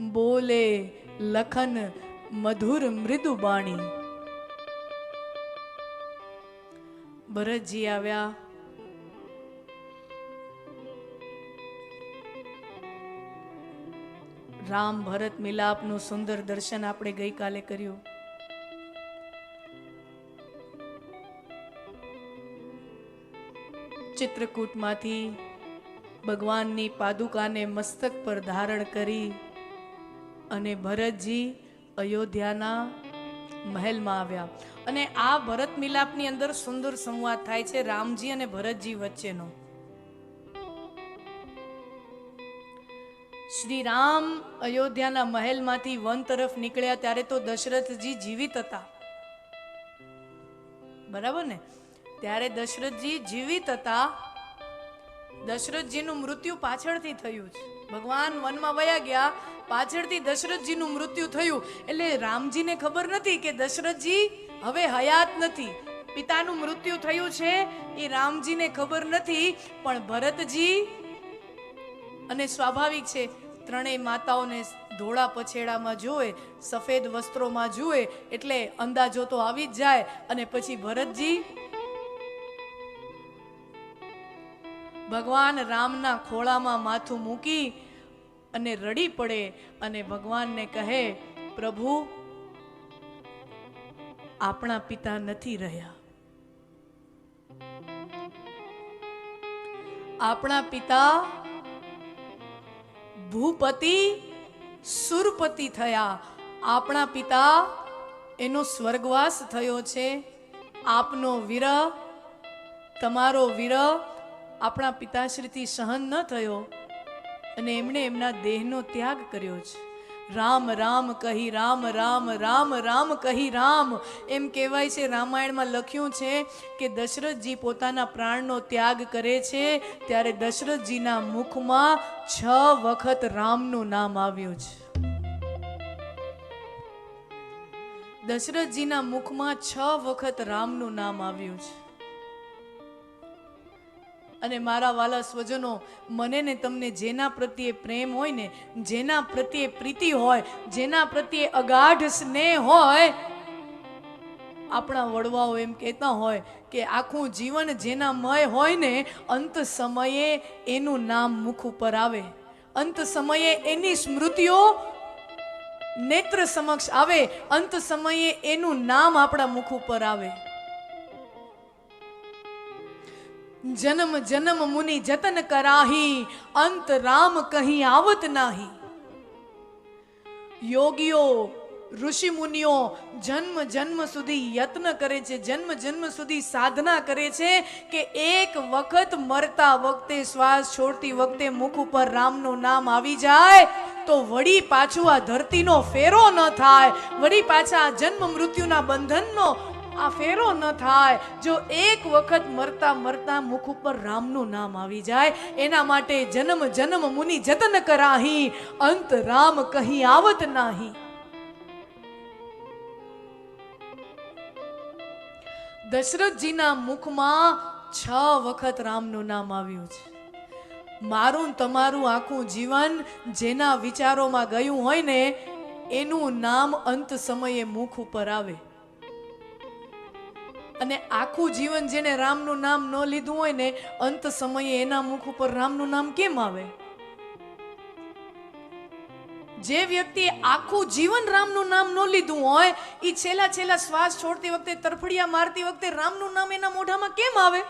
બોલે લખન મધુર મૃદુ બાણી. ભરતજી આવ્યા. રામ ભરત મિલાપનું સુંદર દર્શન આપણે ગઈકાલે કર્યું. ચિત્રકૂટમાંથી ભગવાનની પાદુકાને મસ્તક પર ધારણ કરી અને ભરતજી અયોધ્યાના મહેલમાં આવ્યા. અને આ ભરત મિલાપની અંદર સુંદર સંવાદ થાય છે રામજી અને ભરતજી વચ્ચેનો. શ્રી રામ અયોધ્યાના મહેલમાંથી વન તરફ નીકળ્યા ત્યારે તો દશરથજી જીવિત હતા. બરાબર ને? ત્યારે દશરથજી જીવિત હતા. દશરથજીનું મૃત્યુ પાછળથી થયું છે ભગવાન વનમાં વયા ગયા. પાછળથી દશરથજીનું મૃત્યુ થયું. એટલે રામજીને ખબર નથી કે દશરથજી હવે હયાત નથી. પિતાનું મૃત્યુ થયું છે એ રામજીને ખબર નથી, પણ ભરતજી અને સ્વાભાવિક છે, ત્રણેય માતાઓને ધોળા પછેડામાં જુએ, સફેદ વસ્ત્રોમાં જુએ, એટલે અંદાજો તો આવી જ જાય. અને પછી ભરતજી ભગવાન રામના ખોળામાં માથું મૂકી અને રડી પડે અને ભગવાનને કહે, પ્રભુ, આપણા પિતા નથી રહ્યા. આપણા પિતા ભૂપતિ, સુરપતિ થયા. આપણા પિતા એનો સ્વર્ગવાસ થયો છે. આપનો વિરહ, તમારો વિરહ આપણા પિતાશ્રીથી સહન ન થયો. અને એમણે એમના દેહનો ત્યાગ કર્યો છે. રામ રામ કહી, રામ રામ રામ રામ કહી, રામ. એમ કહેવાય છે, રામાયણમાં લખ્યું છે કે દશરથજી પોતાના પ્રાણનો ત્યાગ કરે છે, ત્યારે દશરથજીના મુખમાં છ વખત રામનું નામ આવ્યું છે. દશરથજીના મુખમાં છ વખત રામનું નામ આવ્યું છે. અને મારા વાલા સ્વજનો, મને ને તમને જેના પ્રત્યે પ્રેમ હોય ને, જેના પ્રત્યે પ્રીતિ હોય, જેના પ્રત્યે અગાઢ સ્નેહ હોય, આપણા વડવાઓ એમ કહેતા હોય કે આખું જીવન જેના મય હોય ને, અંત સમયે એનું નામ મુખ ઉપર આવે. અંત સમયે એની સ્મૃતિઓ નેત્ર સમક્ષ આવે. અંત સમયે એનું નામ આપણા મુખ ઉપર આવે. જન્મ જન્મ મુનિ જતન કરાહી, અંત રામ કહી આવત નાહી. યોગીઓ, ઋષિ મુનિઓ જન્મ જન્મ સુધી યત્ન કરે છે, જન્મ જન્મ સુધી સાધના કરે છે કે એક વખત મરતા વખતે, શ્વાસ છોડતી વખતે મુખ ઉપર રામનું નામ આવી જાય, તો વળી પાછું આ ધરતીનો ફેરો ન થાય, વળી પાછા જન્મ મૃત્યુના બંધનનો આ ફેરો ન થાય. જો એક વખત મરતા મરતા મુખ ઉપર રામનું નામ આવી જાય, એના માટે જન્મ જન્મ મુનિ જતન કરાહી, અંત રામ કહી આવત નાહી. દશરથજીના મુખમાં છ વખત રામનું નામ આવ્યું છે. મારું તમારું આખું જીવન જેના વિચારોમાં ગયું હોય ને, એનું નામ અંત સમયે મુખ ઉપર આવે. અને આખું જીવન જેને રામનું નામ ન લીધું હોય ને, અંત સમયે એના મુખ ઉપર રામનું નામ કેમ આવે? જે વ્યક્તિ આખું જીવન રામનું નામ ન લીધું હોય એ છેલ્લા છેલ્લા શ્વાસ છોડતી વખતે, તરફડિયા મારતી વખતે રામનું નામ એના મોઢામાં કેમ આવે?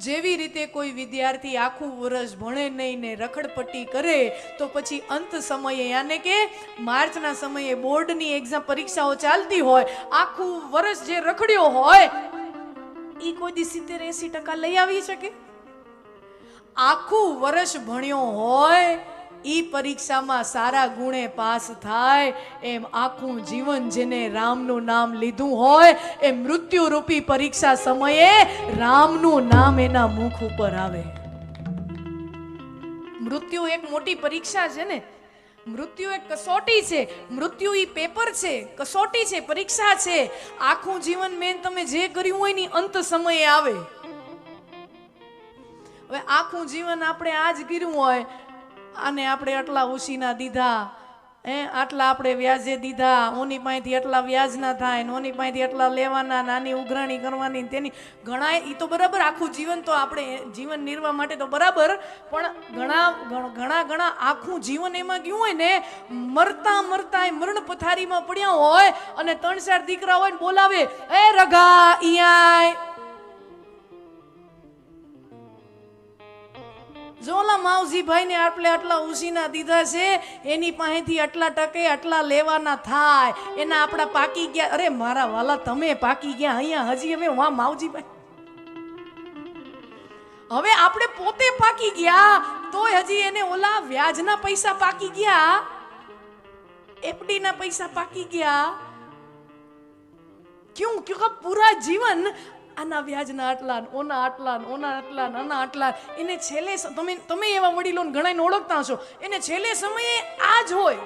જેવી રીતે કોઈ વિદ્યાર્થી આખું વર્ષ ભણે નહીં ને રખડપટ્ટી કરે, તો પછી અંત સમયે યાને કે માર્ચના સમયે બોર્ડની એક્ઝામ પરીક્ષાઓ ચાલતી હોય, આખું વર્ષ જે રખડ્યો હોય એ કોઈ દી સિત્તેર એસી ટકા લઈ આવી શકે? આખું વર્ષ ભણ્યો હોય ઈ પરીક્ષામાં સારા ગુણે પાસ થાય, એમ આખું જીવન જેને રામનું નામ લીધું હોય, એ મૃત્યુરૂપી પરીક્ષા સમયે રામનું નામ એના મુખ ઉપર આવે. મૃત્યુ એક મોટી પરીક્ષા છે ને? મૃત્યુ એક કસોટી છે. મૃત્યુ ઈ પેપર છે. કસોટી છે, પરીક્ષા છે. આખું જીવન મેન તમે જે કર્યું હોયની અંત સમયે આવે. હવે આખું જીવન આપણે આ જ કર્યું હોય આને આપણે આટલા ઉશીના દીધા, હે? આટલા આપણે વ્યાજે દીધા, ઓની પાસેથી આટલા વ્યાજ ના થાય ને ઓની પાસેથી આટલા લેવાના, નાની ઉઘરાણી કરવાની તેની. ઘણા એ તો બરાબર આખું જીવન તો આપણે જીવન નિર્વાહ માટે તો બરાબર, પણ ઘણા ઘણા ઘણા આખું જીવન એમાં ગયું હોય ને, મરતા મરતા એ મરણ પથારીમાં પડ્યા હોય અને ત્રણ ચાર દીકરા હોય ને બોલાવે, એ રગા ઈયાય જો ઓલા માવજીભાઈને આપણે આટલા ઉસીના દીધા છે એની પાસેથી આટલા ટકે આટલા લેવાના થાય એના આપણા પાકી ગયા અરે મારા વાલા તમે પાકી ગયા અહીંયા હજી હવે વા માવજીભાઈ હવે આપણે પોતે પાકી ગયા તો હજી એને ઓલા વ્યાજના પૈસા પાકી ગયા એફડીના પૈસા પાકી ગયા ક્યું ક્યું પૂરા જીવન આના વ્યાજના આટલા ઓના આટલા ઓના આટલા આના આટલા એને છેલ્લે તમે તમે એવા વડીલોને ઘણાને ઓળખતા હશો. એને છેલ્લે સમયે આ જ હોય.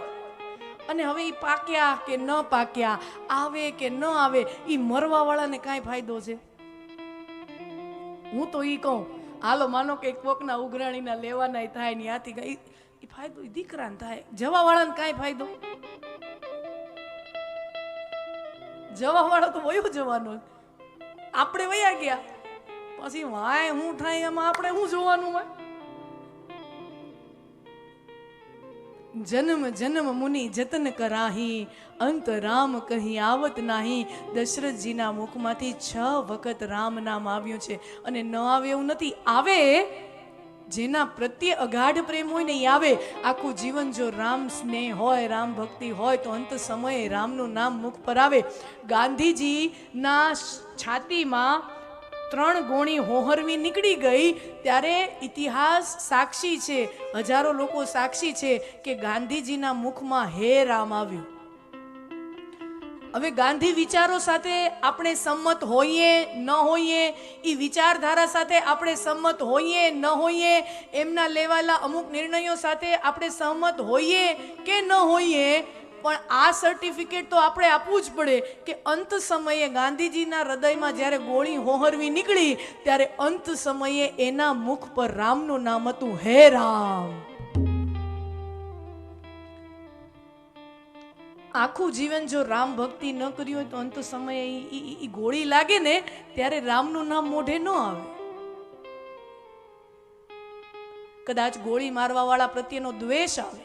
અને હવે એ પાક્યા કે ન પાક્યા, આવે કે ન આવે એ મરવાવાળાને કાંઈ ફાયદો છે? હું તો એ કહું, હાલો, માનો કે કોકના ઉઘરાણીના લેવાના થાય ને આથી એ ફાયદો દીકરાને થાય. જવાવાળાને કાંઈ ફાયદો? જવાવાળો તો વયો જવાનો આપણે વયા ગયા. પછી વાય હું થાય એમાં આપણે શું જોવાનું હોય? જન્મ જન્મ મુનિ જતન કરાહી, અંત રામ કહી આવત નાહી. દશરથજીના મુખમાંથી છ વખત રામ નામ આવ્યું છે. અને ન આવે એવું નથી. આવે જેના પ્રત્યે અગાઢ પ્રેમ હોય ને એ આવે. આખું જીવન જો રામ સ્નેહ હોય, રામ ભક્તિ હોય, તો અંત સમયે રામનું નામ મુખ પર આવે. ગાંધીજીના છાતીમાં ત્રણ ગોણી હોહરવી નીકળી ગઈ, ત્યારે ઇતિહાસ સાક્ષી છે. હજારો લોકો સાક્ષી છે કે ગાંધીજીના મુખમાં હે રામ આવ્યું. હવે ગાંધી વિચારો સાથે આપણે સંમત હોઈએ, ન હોઈએ એ વિચારધારા સાથે આપણે સંમત હોઈએ, ન હોઈએ, એમના લેવાયેલા અમુક નિર્ણયો સાથે આપણે સહમત હોઈએ કે ન હોઈએ, પણ આ સર્ટિફિકેટ તો આપણે આપવું જ પડે કે અંત સમયે ગાંધીજીના હૃદયમાં જ્યારે ગોળી હોહરવી નીકળી, ત્યારે અંત સમયે એના મુખ પર રામનું નામ હતું, હે રામ. આખું જીવન જો રામ ભક્તિ ન કરી હોય તો અંત સમયે ઈ ગોળી લાગે ને, ત્યારે રામનું નામ મોઢે ન આવે. કદાચ ગોળી મારવા વાળા પ્રત્યેનો દ્વેષ આવે,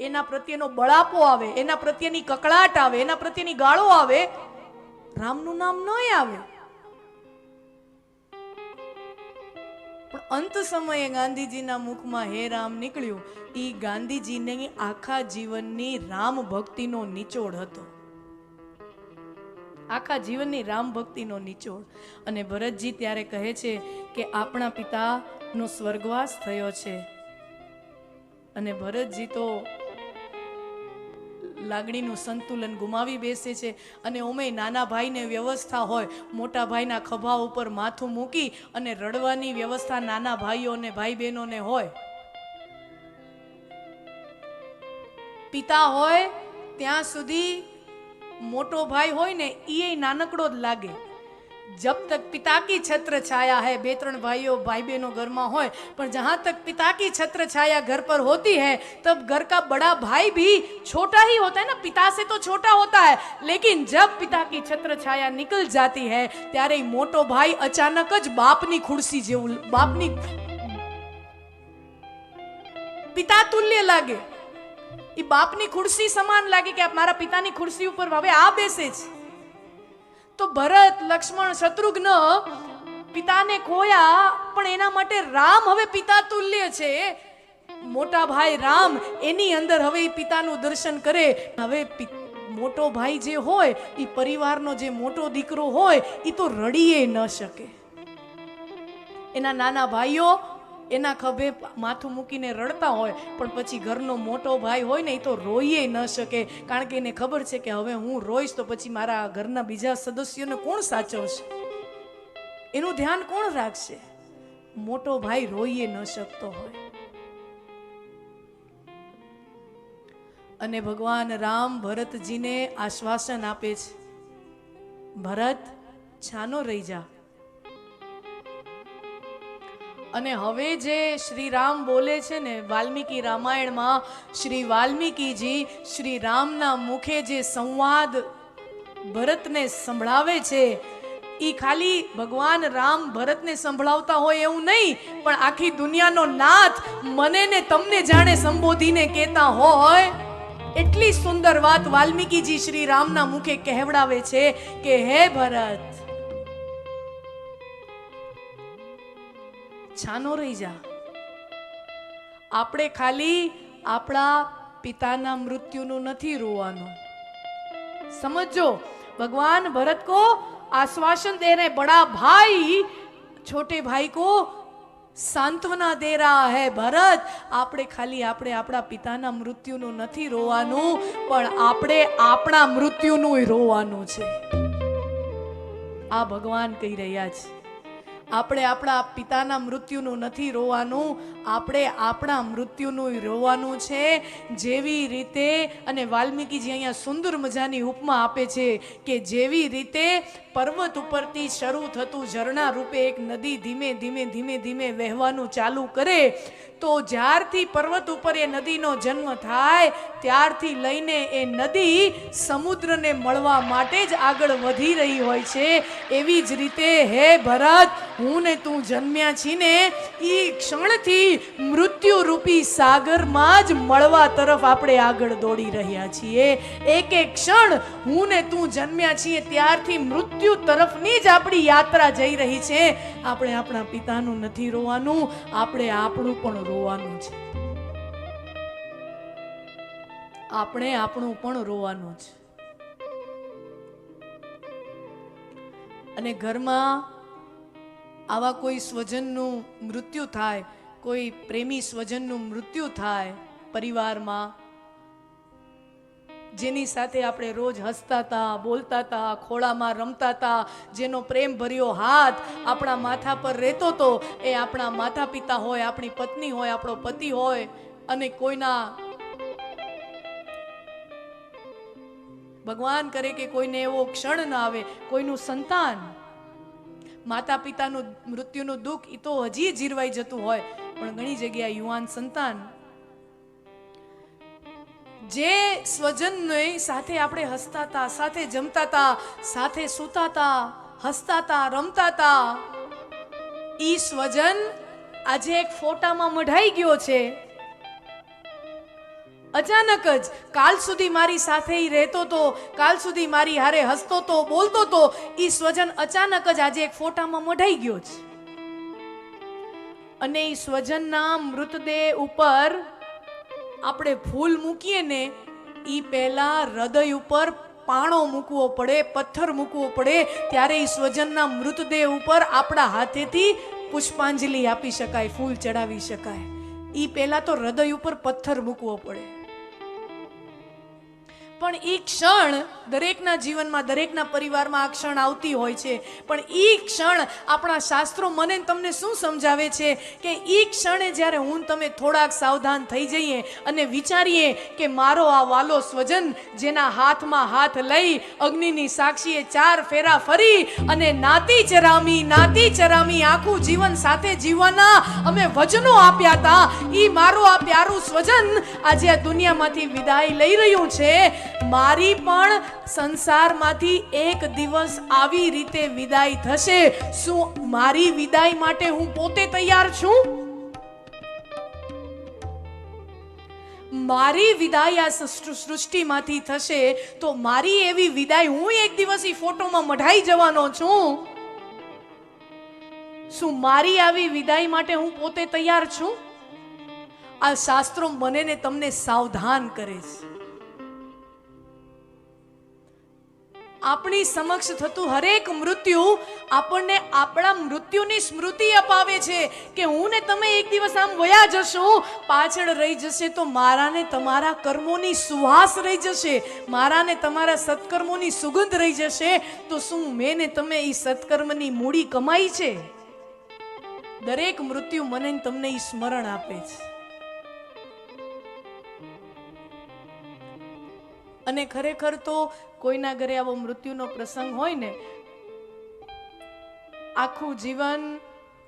એના પ્રત્યેનો બળાપો આવે, એના પ્રત્યેની કકળાટ આવે, એના પ્રત્યેની ગાળો આવે, રામનું નામ ન આવે. અંત સમયે ગાંધીજીના મુખમાં હે રામ નીકળ્યું. એ ગાંધીજીની આખા જીવનની રામ ભક્તિનો નિચોડ હતો. આખા જીવનની રામ ભક્તિનો નિચોડ. અને ભરતજી ત્યારે કહે છે કે આપણા પિતાનો સ્વર્ગવાસ થયો છે. અને ભરતજી તો લાગણીનું સંતુલન ગુમાવી બેસે છે અને ઓમે નાના ભાઈને વ્યવસ્થા હોય, મોટા ભાઈના ખભા ઉપર માથું મૂકી અને રડવાની વ્યવસ્થા નાના ભાઈઓને ભાઈ બહેનોને હોય. પિતા હોય, ત્યાં સુધી મોટો ભાઈ હોય ને એ નાનકડો જ લાગે. जब तक पिता की छत्र छाया है બે ત્રણ ભાઈઓ ભાઈ બહેનો ઘરમાં હોય પણ जहां तक पिता की छत्र छाया घर पर होती है तब घर का बड़ा भाई भी छोटा ही होता है ना पिता से तो छोटा होता है लेकिन जब पिता की छत्र छाया निकल जाती है ત્યારે ઈ મોટો ભાઈ અચાનક જ બાપની ખુરશી જેવું બાપની પિતા તુલ્ય લાગે એ બાપની ખુરશી સમાન લાગે કે આ મારા પિતાની ખુરશી ઉપર હવે આ બેસે છે તો ભરત, લક્ષ્મણ, શત્રુઘ્ન પિતાને ખોયા, પણ એના માટે રામ હવે પિતા તુલ્ય છે. મોટા ભાઈ રામ એની અંદર હવે પિતાનું દર્શન કરે. હવે મોટો ભાઈ જે હોય એ પરિવારનો જે મોટો દીકરો હોય એ તો રડીએ ન શકે. એના નાના ભાઈઓ એના ખભે માથું મૂકીને રડતા હોય, પણ પછી ઘરનો મોટો ભાઈ હોય ને, એ તો રોઈએ ન શકે. કારણ કે એને ખબર છે કે હવે હું રોઈશ તો પછી મારા ઘરના બીજા સદસ્યોને કોણ સાચવશે? એનું ધ્યાન કોણ રાખશે? મોટો ભાઈ રોઈએ ન શકતો હોય. અને ભગવાન રામ ભરતજીને આશ્વાસન આપે છે, ભરત, છાનો રહી જા. અને હવે જે શ્રી રામ બોલે છે ને, વાલ્મીકી રામાયણમાં, શ્રી વાલ્મીકીજી શ્રી રામના મુખે જે સંવાદ ભરતને સંભળાવે છે, ઈ ખાલી ભગવાન રામ ભરતને સંભળાવતા હોય એવું નહીં, પણ આખી દુનિયાનો નાથ મને ને તમને જાણે સંબોધીને કહેતા હોય. એટલી સુંદર વાત વાલ્મીકીજી શ્રી રામના મુખે કહેવડાવે છે કે, હે ભરત છાનો રહી જા આપણે ખાલી આપણા પિતાના મૃત્યુનું નથી રોવાનું समझो भगवान भरत को आश्वासन दे रहे हैं, बड़ा भाई छोटे भाई को सांत्वना दे रहा है ભરત આપણે ખાલી આપણે આપણા પિતાના મૃત્યુનું નથી રોવાનું પણ આપણે આપણા મૃત્યુનું રોવાનું છે આ ભગવાન કહી રહ્યા છે આપણે આપણા પિતાના મૃત્યુનું નથી રોવાનું, આપણે આપણા મૃત્યુનું રોવાનું છે. જેવી રીતે, અને વાલ્મીકીજી અહીંયા સુંદર મજાની ઉપમા આપે છે કે જેવી રીતે પર્વત ઉપરથી શરૂ થતું ઝરણા રૂપે એક નદી ધીમે ધીમે ધીમે ધીમે વહેવાનું ચાલુ કરે તો જ્યારથી પર્વત ઉપર એ નદીનો જન્મ થાય, ત્યારથી લઈને એ નદી સમુદ્રને મળવા માટે જ આગળ વધી રહી હોય છે. એવી જ રીતે, હે ભરત, હું ને તું જન્મ્યા છી ને એ ક્ષણથી મૃત્યુરૂપી સાગરમાં જ મળવા તરફ આપણે આગળ દોડી રહ્યા છીએ. એક એક ક્ષણ હું ને તું જન્મ્યા છીએ, ત્યારથી મૃત્યુ તરફની જ આપણી યાત્રા જઈ રહી છે. આપણે આપણા પિતાનું નથી રોવાનું, આપણે આપણું પણ રોવાનું છે. આપણે આપણું પણ રોવાનું છે. અને ઘરમાં આવા કોઈ સ્વજનનું મૃત્યુ થાય, કોઈ પ્રેમી સ્વજનનું મૃત્યુ થાય પરિવારમાં જેની સાથે આપણે રોજ હસતા હતા બોલતા હતા ખોળામાં રમતા હતા જેનો પ્રેમ ભર્યો હાથ આપણા માથા પર રહેતો હતો એ આપણા માતા પિતા હોય, આપણી પત્ની હોય, આપણો પતિ હોય અને કોઈના ભગવાન કરે કે કોઈને એવો ક્ષણ ના આવે, કોઈનું સંતાન. માતા પિતાનું મૃત્યુનું દુઃખ એ તો હજી જીરવાઈ જતું હોય, પણ ઘણી જગ્યાએ યુવાન સંતાન જે સ્વજનની સાથે આપણે હસતા હતા સાથે જમતા હતા સાથે સૂતા હતા હસતા હતા રમતા હતા ઈ સ્વજન આજે એક ફોટામાં મઢાઈ ગયો છે. અચાનક જ કાલ સુધી મારી સાથે રહેતો તો, કાલ સુધી મારી હારે હસતો તો, બોલતો તો, ઈ સ્વજન અચાનક જ આજે એક ફોટામાં મઢાઈ ગયો છે. અને ઈ સ્વજનના મૃતદેહ ઉપર આપણે ફૂલ મૂકીએ ને એ પહેલા હૃદય ઉપર પાણો મૂકવો પડે, પથ્થર મૂકવો પડે, ત્યારે એ સ્વજનના મૃતદેહ ઉપર આપણા હાથેથી પુષ્પાંજલિ આપી શકાય, ફૂલ ચડાવી શકાય. એ પહેલા તો હૃદય ઉપર પથ્થર મૂકવો પડે. પણ એ ક્ષણ દરેકના જીવનમાં, દરેકના પરિવારમાં આ ક્ષણ આવતી હોય છે. પણ એ ક્ષણ આપણા શાસ્ત્રો મને તમને શું સમજાવે છે કે એ ક્ષણે જ્યારે હું તમે થોડાક સાવધાન થઈ જઈએ અને વિચારીએ કે મારો આ વાલો સ્વજન જેના હાથમાં હાથ લઈ અગ્નિની સાક્ષીએ ચાર ફેરા ફરી અને નાતી ચરામી નાતી ચરામી આખું જીવન સાથે જીવવાના અમે વચનો આપ્યા હતા ઈ મારું આ પ્યારું સ્વજન આજે આ દુનિયામાંથી વિદાય લઈ રહ્યું છે. મારી પણ સંસારમાંથી એક દિવસ આવી રીતે વિદાય થશે. શું મારી વિદાય માટે હું પોતે તૈયાર છું? મારી વિદાય આ સૃષ્ટિમાંથી થશે તો મારી એવી વિદાય હું એક દિવસ એ ફોટોમાં મઢાઈ જવાનો છું? શું મારી આવી વિદાય માટે હું પોતે તૈયાર છું? આ શાસ્ત્રો મને ને તમને સાવધાન કરે છે. આપણી સમક્ષ થતું હરેક મૃત્યુ આપણને આપણા મૃત્યુની સ્મૃતિ અપાવે છે કે હું ને તમે એક દિવસ આમ વયા જશો, પાછળ રહી જશે તો મારા ને તમારા કર્મોની સુવાસ રહી જશે મારા ને તમારા સત્કર્મોની સુગંધ રહી જશે, તો શું મેં ને તમે એ સત્કર્મની મૂડી કમાઈ છે? દરેક મૃત્યુ મને તમને એ સ્મરણ આપે છે. અને ખરેખર તો કોઈના ઘરે આવો મૃત્યુનો પ્રસંગ હોય ને, આખું જીવન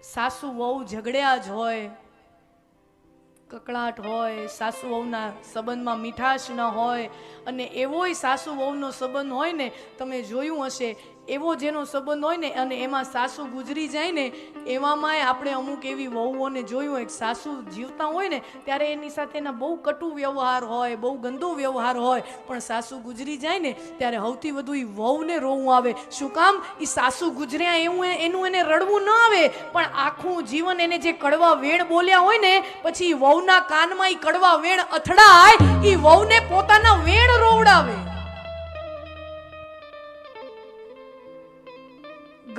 સાસુ વહુ ઝઘડ્યા જ હોય, કકળાટ હોય, સાસુ વહુના સંબંધમાં મીઠાશ ન હોય, અને એવોય સાસુ વહુનો સંબંધ હોય ને, તમે જોયું હશે એવો જેનો સંબંધ હોય ને અને એમાં સાસુ ગુજરી જાય ને, એવામાં આપણે અમુક એવી વહુઓને જોયું હોય સાસુ જીવતા હોય ને, ત્યારે એની સાથે એના બહુ કટુ વ્યવહાર હોય, બહુ ગંદો વ્યવહાર હોય. પણ સાસુ ગુજરી જાય ને, ત્યારે સૌથી વધુ એ વહુને રોવું આવે. શું કામ? એ સાસુ ગુજર્યા એવું એનું એને રડવું ન આવે. પણ આખું જીવન એને જે કડવા વેણ બોલ્યા હોય ને, પછી વહુના કાનમાં એ કડવા વેણ અથડાય એ વહુને પોતાના વેણ રોવડાવે.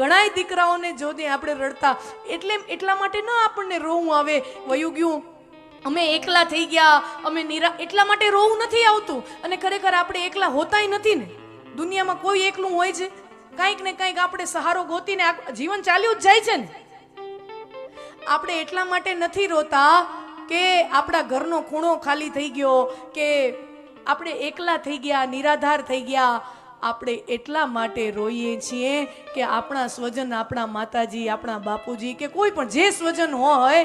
ઘણાય દીકરાઓને જોતી આપણે રડતા, એટલે એટલા માટે ન આપણને રોવું આવે. વયું ગયું અમે એકલા થઈ ગયા, અમે નિરા, એટલા માટે રોવું નથી આવતું. અને ખરેખર આપણે એકલા હોતાય નથી ને. દુનિયામાં કોઈ એકલું હોય છે. કાંઈક ને કાંઈક આપણે સહારો ગોતીને જીવન ચાલ્યું જ જાય છે ને. આપણે એટલા માટે નથી રોતા કે આપણા ઘરનો ખૂણો ખાલી થઈ ગયો, કે આપણે એકલા થઈ ગયા, નિરાધાર થઈ ગયા આપણે એટલા માટે રોઈએ છીએ કે આપણા સ્વજન, આપણા માતાજી, આપણા બાપુજી કે કોઈ પણ જે સ્વજન હોય,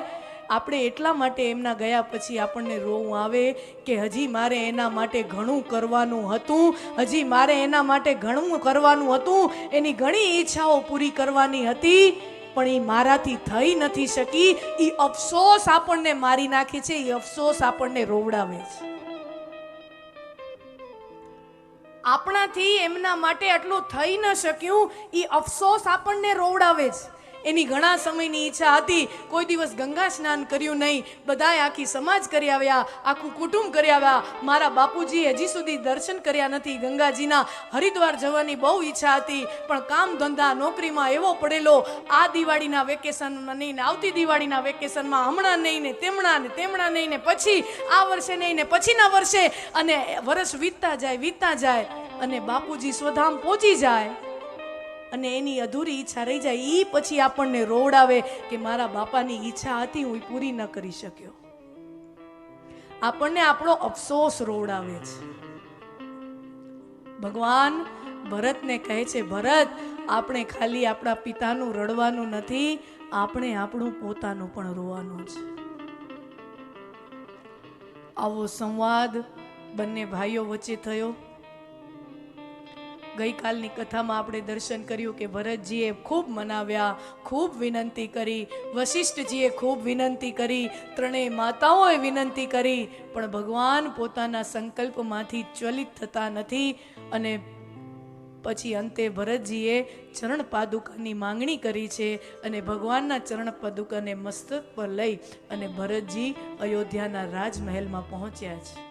આપણે એટલા માટે એમના ગયા પછી આપણને રોવું આવે કે હજી મારે એના માટે ઘણું કરવાનું હતું, હજી મારે એના માટે ઘણું કરવાનું હતું, એની ઘણી ઈચ્છાઓ પૂરી કરવાની હતી, પણ એ મારાથી થઈ નથી શકી એ અફસોસ આપણને મારી નાખે છે એ અફસોસ આપણને રોવડાવે છે. આપણાથી એમના માટે આટલું થઈ ન શક્યું એ અફસોસ આપણને રોવડાવે છે. એની ઘણા સમયની ઈચ્છા હતી. કોઈ દિવસ ગંગા સ્નાન કર્યું નહીં. બધાએ આખી સમાજ કરી આવ્યા, આખું કુટુંબ કરી આવ્યા. મારા બાપુજીએ હજી સુધી દર્શન કર્યા નથી ગંગાજીના. હરિદ્વાર જવાની બહુ ઈચ્છા હતી, પણ કામ ધંધા નોકરીમાં એવો પડેલો. આ દિવાળીના વેકેશનમાં નહીં ને આવતી દિવાળીના વેકેશનમાં હમણાં નહીં ને તેમણા ને તેમણા નહીં ને પછી, આ વર્ષે નહીં ને પછીના વર્ષે. અને વર્ષ વીતતા જાય વીતતા જાય અને બાપુજી સ્વધામ પહોંચી જાય. અને એની અધૂરી ઈચ્છા રહી જાય એ પછી આપણને રોવડાવે કે મારા બાપાની ઈચ્છા હતી, હું પૂરી ન કરી શક્યો. આપણને આપણો અફસોસ રોવડાવે છે. ભગવાન ભરતને કહે છે, ભરત, આપણે ખાલી આપણા પિતાનું રડવાનું નથી, આપણે આપણું પોતાનું પણ રોવાનું છે. આવો સંવાદ બંને ભાઈઓ વચ્ચે થયો. ગઈકાલની કથામાં આપણે દર્શન કર્યું કે ભરતજીએ ખૂબ મનાવ્યા, ખૂબ વિનંતી કરી, વશિષ્ઠજીએ ખૂબ વિનંતી કરી, ત્રણેય માતાઓએ વિનંતી કરી, પણ ભગવાન પોતાના સંકલ્પમાંથી ચલિત થતા નથી અને પછી અંતે ભરતજીએ ચરણ પાદુકાની માંગણી કરી છે અને ભગવાનના ચરણ પાદુકાને મસ્તક પર લઈ અને ભરતજી અયોધ્યાના રાજમહેલમાં પહોંચ્યા છે.